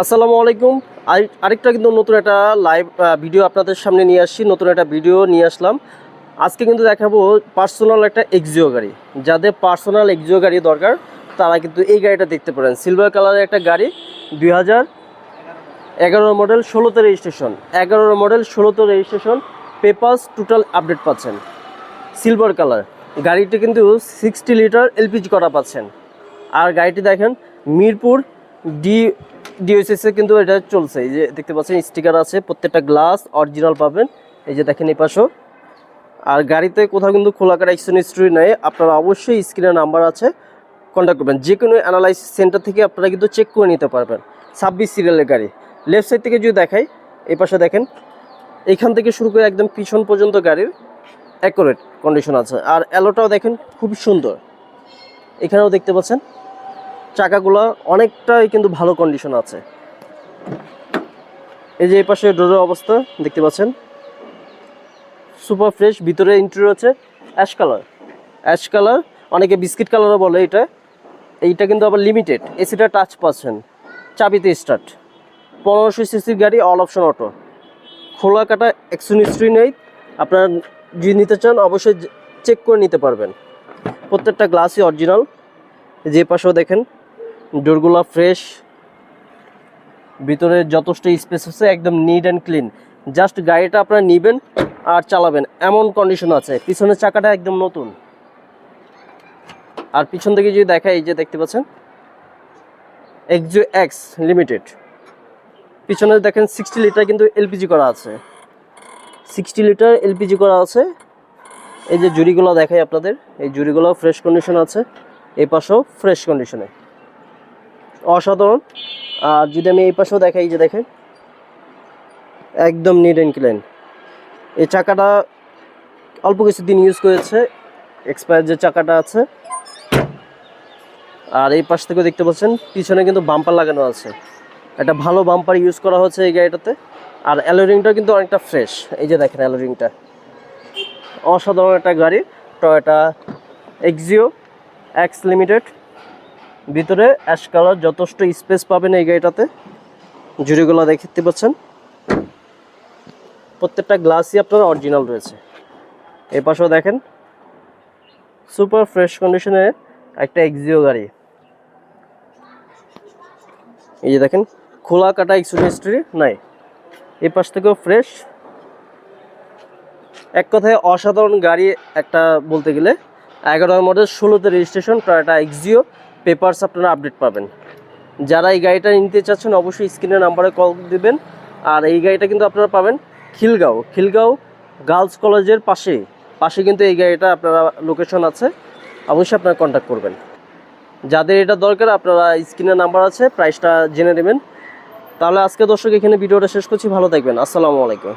আসসালামু আলাইকুম। আরেকটা কিন্তু নতুন একটা লাইভ ভিডিও আপনাদের সামনে নিয়ে আসছি, নতুন একটা ভিডিও নিয়ে আসলাম। আজকে কিন্তু দেখাবো পার্সোনাল একটা এক্সিও গাড়ি। যাদের পার্সোনাল এক্সিও গাড়ি দরকার, তারা কিন্তু এই গাড়িটা দেখতে পারেন। সিলভার কালারের একটা গাড়ি দুই হাজার এগারো মডেল ষোলোতে রেজিস্ট্রেশন এগারো মডেল ষোলোতে রেজিস্ট্রেশন পেপার্স টোটাল আপডেট পাচ্ছেন। সিলভার কালার গাড়িটি কিন্তু সিক্সটি লিটার এলপিজি করা পাচ্ছেন। আর গাড়িটি দেখেন, মিরপুর ডি ডিওসিসে কিন্তু এটা চলছে। এই যে দেখতে পাচ্ছেন, স্টিকার আছে, প্রত্যেকটা গ্লাস অরিজিনাল পাবেন। এই যে দেখেন এই পাশেও। আর গাড়িতে কোথাও কিন্তু খোলা কাটা এক্সচেঞ্জ হিস্ট্রি নেই। আপনারা অবশ্যই স্ক্রিনে নাম্বার আছে কন্ট্যাক্ট করবেন। যে কোনো অ্যানালাইসিস সেন্টার থেকে আপনারা কিন্তু চেক করে নিতে পারবেন। ছাব্বিশ সিরিয়ালের গাড়ি। লেফট সাইড থেকে যদি দেখাই, এই পাশে দেখেন, এখান থেকে শুরু করে একদম পিছন পর্যন্ত গাড়ির অ্যাকুরেট কন্ডিশন আছে। আর অ্যালোটাও দেখেন খুব সুন্দর। এখানেও দেখতে পাচ্ছেন চাকাগুলো অনেকটাই কিন্তু ভালো কন্ডিশন আছে। এই যে এই পাশে ডোরের অবস্থা, দেখতে পাচ্ছেন? সুপার ফ্রেশ ভিতরে ইন্টেরিয়র আছে অ্যাশ কালার অ্যাশ কালার অনেকে বিস্কিট কালারও বলে এটা। এইটা কিন্তু আবার লিমিটেড এসিটা টাচ পাচ্ছেন। চাবিতে স্টার্ট পনেরোশো সিসির গাড়ি অল অপশন অটো খোলা কাটা অ্যাকশন হিস্ট্রি নেই। আপনার যদি নিতে চান, অবশ্যই চেক করে নিতে পারবেন। প্রত্যেকটা গ্লাসই অরিজিনাল যে পাশেও দেখেন ডোরগুলো ফ্রেশ। ভিতরে যথেষ্ট স্পেস আছে, একদম নিট অ্যান্ড ক্লিন জাস্ট গাড়িটা আপনারা নেবেন আর চালাবেন, এমন কন্ডিশন আছে। পিছনের চাকাটা একদম নতুন। আর পিছন থেকে যদি দেখা এই যে দেখতে পাচ্ছেন? এক্সো এক্স লিমিটেড পিছনে দেখেন সিক্সটি লিটার কিন্তু এলপিজি করা আছে। সিক্সটি লিটার এলপিজি করা আছে। এই যে জুড়িগুলো দেখাই আপনাদের, এই জুড়িগুলো ফ্রেশ কন্ডিশন আছে। এই পাশেও ফ্রেশ কন্ডিশনে অসাধারণ। আর যদি আমি এই পাশেও দেখাই যে দেখেন, একদম নিট অ্যান্ড ক্লিন এই চাকাটা অল্প কিছু দিন ইউজ করেছে এক্সপায়ার যে চাকাটা আছে। আর এই পাশ থেকে দেখতে পাচ্ছেন, পিছনে কিন্তু বাম্পার লাগানো আছে। একটা ভালো বাম্পার ইউজ করা হচ্ছে এই গাড়িটাতে। আর অ্যালোরিংটা কিন্তু অনেকটা ফ্রেশ এই যে দেখেন অ্যালোরিংটা অসাধারণ একটা গাড়ি টয়োটা এক্সিও এক্স লিমিটেড ভিতরে অ্যাশ কালার, যথেষ্ট স্পেস পাবেন এই গাড়িটাতে। জুড়িগুলো দেখতে পাচ্ছেন। প্রত্যেকটা গ্লাসই আপনার অরিজিনাল রয়েছে। এ পাশেও দেখেন, সুপার ফ্রেশ কন্ডিশনে একটা এক্সিও গাড়ি। এই যে দেখেন, খোলা কাটা এক্সুন হিস্ট্রি নাই। এই পাশ থেকেও ফ্রেশ। এক কথায় অসাধারণ গাড়ি একটা বলতে গেলে। এগারো মডেল, ষোলোতে রেজিস্ট্রেশন টয়োটা এক্সিও পেপারস আপনারা আপডেট পাবেন। যারা এই গাড়িটা নিতে চাচ্ছেন, অবশ্যই স্ক্রিনের নাম্বারে কল দিবেন। আর এই গাড়িটা কিন্তু আপনারা পাবেন খিলগাঁও। খিলগাঁও গার্লস কলেজের পাশে। পাশে কিন্তু এই গাড়িটা আপনারা লোকেশন আছে। অবশ্যই আপনারা কন্ট্যাক্ট করবেন। যাদের এটা দরকার, আপনারা স্ক্রিনের নাম্বার আছে প্রাইসটা জেনে নেবেন। তাহলে আজকে দর্শক এখানে ভিডিওটা শেষ করছি। ভালো থাকবেন। আসসালামু আলাইকুম।